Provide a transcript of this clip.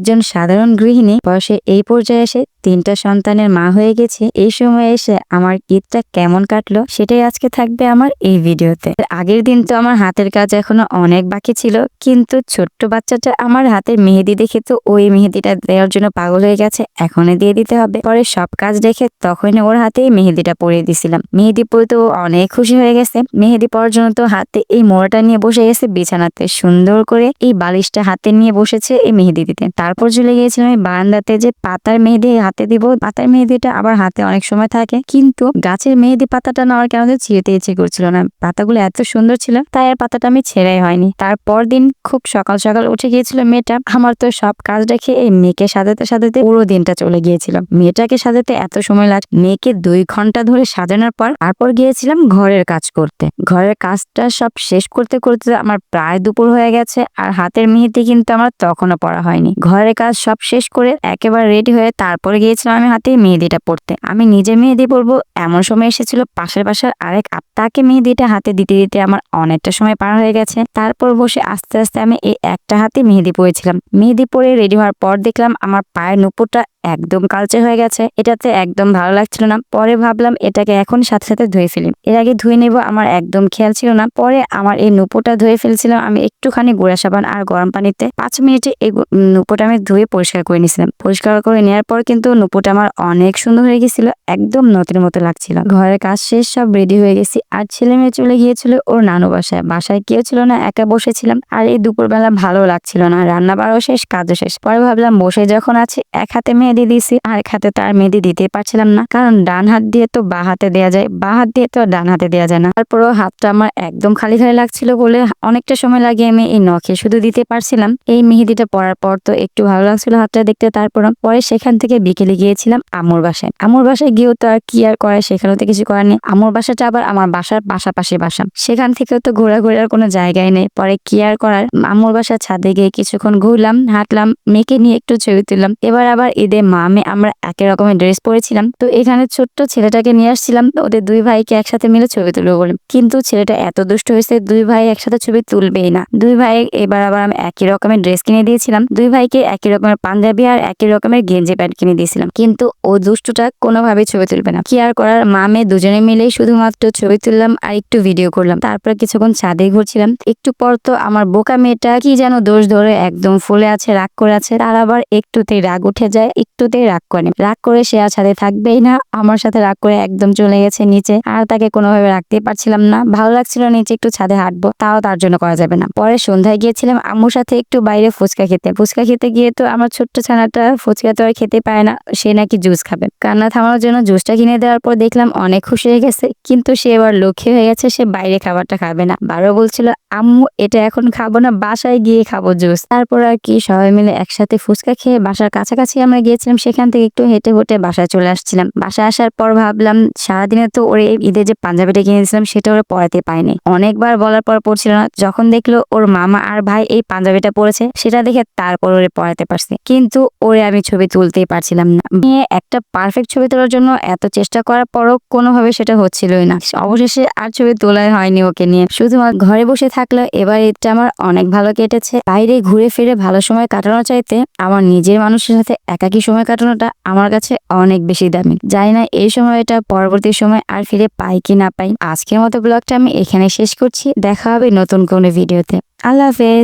একজন সাধারণ গৃহিণী বয়সে এই পর্যায়ে এসে তিনটা সন্তানের মা হয়ে গেছে, এই সময় এসে আমার ঈদটা কেমন কাটলো সেটাই আজকে থাকবে আমার এই ভিডিওতে। আগের দিন তো আমার হাতের কাজ এখনও অনেক বাকি ছিল, কিন্তু ছোট্ট বাচ্চাটা আমার হাতের মেহেদি দেখে তো ওই মেহেদিটা দেওয়ার জন্য পাগল হয়ে গেছে, এখনই দিয়ে দিতে হবে। পরে সব কাজ দেখে তখনই ওর হাতে মেহেদিটা পরিয়ে দিছিলাম। মেহেদি পরে তো অনেক খুশি হয়ে গেছে। মেহেদি পরার জন্য তো হাতে এই মোড়াটা নিয়ে বসে গেছে, বিছানাতে সুন্দর করে এই বালিশটা হাতে নিয়ে বসেছে এই মেহেদি দিতে। তারপর চলে গিয়েছিলাম এই বারান্দাতে যে পাতার মেহেদি হাতে দিব। পাতার মেহেদিটা আবার হাতে অনেক সময় থাকে। কিন্তু গাছের মেহেদি পাতাটা নেওয়ার যে ছিঁড়তে ইচ্ছে করছিল না। পাতাগুলো এত সুন্দর ছিল, তাই আর পাতাটা আমি ছেড়াই হয়নি। তারপর দিন খুব সকাল সকাল উঠে গিয়েছিল মেয়েটা। আমার তো সব কাজ রেখে এই মেয়েকে সাজাতে সাজাতে পুরো দিনটা চলে গিয়েছিল। মেয়েটাকে সাজাতে এত সময় লাগ, মেয়েকে দুই ঘণ্টা ধরে সাজানোর পর তারপর গিয়েছিলাম ঘরের কাজ করতে। ঘরের কাজটা সব শেষ করতে করতে আমার প্রায় দুপুর হয়ে গেছে আর হাতের মেহেদি কিন্তু আমার তখনও পড়া হয়নি। ঘরের কাজ সব শেষ করে একেবারে রেডি হয়ে তারপরে গিয়েছিলাম আমি হাতে মেহেদিটা পড়তে। আমি নিজে মেহেদি পড়ব এমন সময় এসেছিল পাশের পাশের আরেক আপ তাকে মেহেদিটা হাতে দিতে দিতে আমার অনেকটা সময় পার হয়ে গেছে। তারপর বসে আস্তে আস্তে আমি এই একটা হাতে মেহেদি পড়েছিলাম মেহেদি পরে রেডি হওয়ার পর দেখলাম আমার পায়ের নুপুরটা একদম কালচে হয়ে গেছে। এটাতে একদম ভালো লাগছিল না। পরে ভাবলাম এটাকে এখন সাথে সাথে ধুয়ে ফেলি। এর আগে ধুয়ে নেব আমার একদম খেয়াল ছিল না। পরে আমার এই নুপোটা ধুয়ে ফেলছিলাম। আমি একটুখানি গুঁড়া সাবান আর গরম পানিতে পাঁচ মিনিটে এই নুপুরটা আমি ধুয়ে পরিষ্কার করে নিয়েছিলাম। পরিষ্কার করে নেওয়ার পর কিন্তু নুপোটা আমার অনেক সুন্দর হয়ে গেছিল। একদম নতুন মতো লাগছিল। ঘরের কাজ শেষ, সব রেডি হয়ে গেছি। আর ছেলে মেয়ে চলে গিয়েছিল ওর নানু বাসায়। বাসায় কেউ ছিল না, একা বসেছিলাম আর এই দুপুরবেলা ভালো লাগছিল না। রান্না বাড়াও শেষ, কাজও শেষ। পরে ভাবলাম বসে যখন আছে, এক হাতে মেহেদি দিয়েছি আর এক হাতে তার মেহেদি দিতে পারছিলাম না। কারণ ডান হাত দিয়ে তো বা হাতে দেওয়া যায়, বা হাত দিয়ে তো ডান হাতে দেওয়া যায় না। তারপরও হাতটা আমার একদম খালি খালি লাগছিল বলে অনেকটা সময় লাগিয়ে আমি এই নখে শুধু দিতে পারছিলাম। এই মেহেদিটা পরার পর তো একটু ভালো লাগছিল হাতটা দেখতে তারপর পরে সেখান থেকে বিকেলে গিয়েছিলাম আমুর বাসায়। আমুর বাসায় গিয়েও তো আর কি আর করে, সেখানেও তো কিছু করার নেই। আমুর বাসাটা আবার আমার বাসার পাশাপাশি বাসা। সেখান থেকেও তো ঘোরাঘুরার কোনো জায়গায় নেই। পরে কি আর করার? আমুর বাসার ছাদে গিয়ে কিছুক্ষণ ঘুরলাম, হাঁটলাম, মেয়েকে নিয়ে একটু ছবি তুললাম। এবার আবার ঈদে মামে আমরা একই রকমের ড্রেস পরেছিলাম। তো এখানে ছোট্ট ছেলেটাকে নিয়ে আসছিলাম। ওদের দুই ভাইকে একসাথে মিলে ছবি তুলবো বলে। কিন্তু ছেলেটা এত দুষ্ট হয়েছে, দুই ভাই একসাথে ছবি তুলবেই না। দুই ভাই এবার আবার আমি একই রকমের ড্রেস কিনে দিয়েছিলাম। দুই ভাইকে একই রকমের পাঞ্জাবি আর একই রকমের গেঞ্জি প্যান্ট কিনে দিয়েছিলাম। কিন্তু ও দুষ্টুটা কোনোভাবেই ছবি তুলবে না। কি আর করার? মামে দুজনে মিলেই শুধুমাত্র ছবি তুললাম আর একটু ভিডিও করলাম। তারপর কিছুক্ষণ ছাদে ঘুরছিলাম। একটু পর তো আমার বোকা মেয়েটা কি যেন দোষ ধরে একদম ফুলে আছে, রাগ করে আছে। তার আবার একটুতেই রাগ উঠে যায় একটুতেই রাগ করে। রাগ করে সে আর ছাদে থাকবেই না। আমার সাথে রাগ করে একদম চলে গেছে নিচে। আর তাকে কোনোভাবে রাখতে পারছিলাম না। ভালো লাগছিল নিচে একটু ছাদে হাঁটবো। তাও তার জন্য করা যাবে না। পরে সন্ধ্যায় গিয়েছিলাম আম্মুর সাথে একটু বাইরে ফুচকা খেতে। ফুচকা খেতে গিয়ে তো আমার ছোট্ট ছানাটা ফুচকা তো আর খেতে পায় না। সে নাকি জুস খাবে। কান্না থামানোর জন্য জুসটা কিনে দেওয়ার পর দেখলাম অনেক খুশি হয়ে গেছে। কিন্তু সে এবার লক্ষ্যে হয়ে গেছে। সে বাইরে খাবারটা খাবে না। বারো বলছিল, আম্মু, এটা এখন খাব না। বাসায় গিয়ে খাব জুস। তারপর আর কি সবাই মিলে একসাথে ফুচকা খেয়ে বাসার কাছাকাছি আমরা গিয়েছিলাম। সেখান থেকে একটু হেঁটে হেঁটে বাসায় চলে আসছিলাম। বাসায় আসার পর ভাবলাম, সারাদিনে তো ওরে ঈদে যে পাঞ্জাবিটা কিনেছিলাম, সেটা ওরা পরাতে পায়নি অনেকবার বলার পর পড়ছিল না, যখন দেখল ওর মামা আর ভাই এই পাঞ্জাবিটা পরেছে, সেটা দেখে তারপর ওরে পরাতে পারছে। কিন্তু ওরে আমি ছবি তুলতেই পারছিলাম না। নিয়ে একটা পারফেক্ট ছবি তোলার জন্য এত চেষ্টা করার পরও কোনোভাবে সেটা হচ্ছিলই না। অবশেষে আর ছবি তোলাই হয়নি ওকে নিয়ে। শুধুমাত্র ঘরে বসে থাকল, এবার এটা আমার অনেক ভালো কেটেছে। বাইরে ঘুরে ফিরে ভালো সময় কাটানো চাইতে আমার নিজের মানুষের সাথে একাকী সময় কাটানোটা আমার কাছে অনেক বেশি দামি। জানি না এই সময়টা পরবর্তী সময় আর ফিরে পাই কি না পাই। আজকের মতো ব্লগটা আমি এখানে শেষ করছি। দেখা হবে নতুন কোনো ভিডিওতে। আল্লাহ হাফেজ।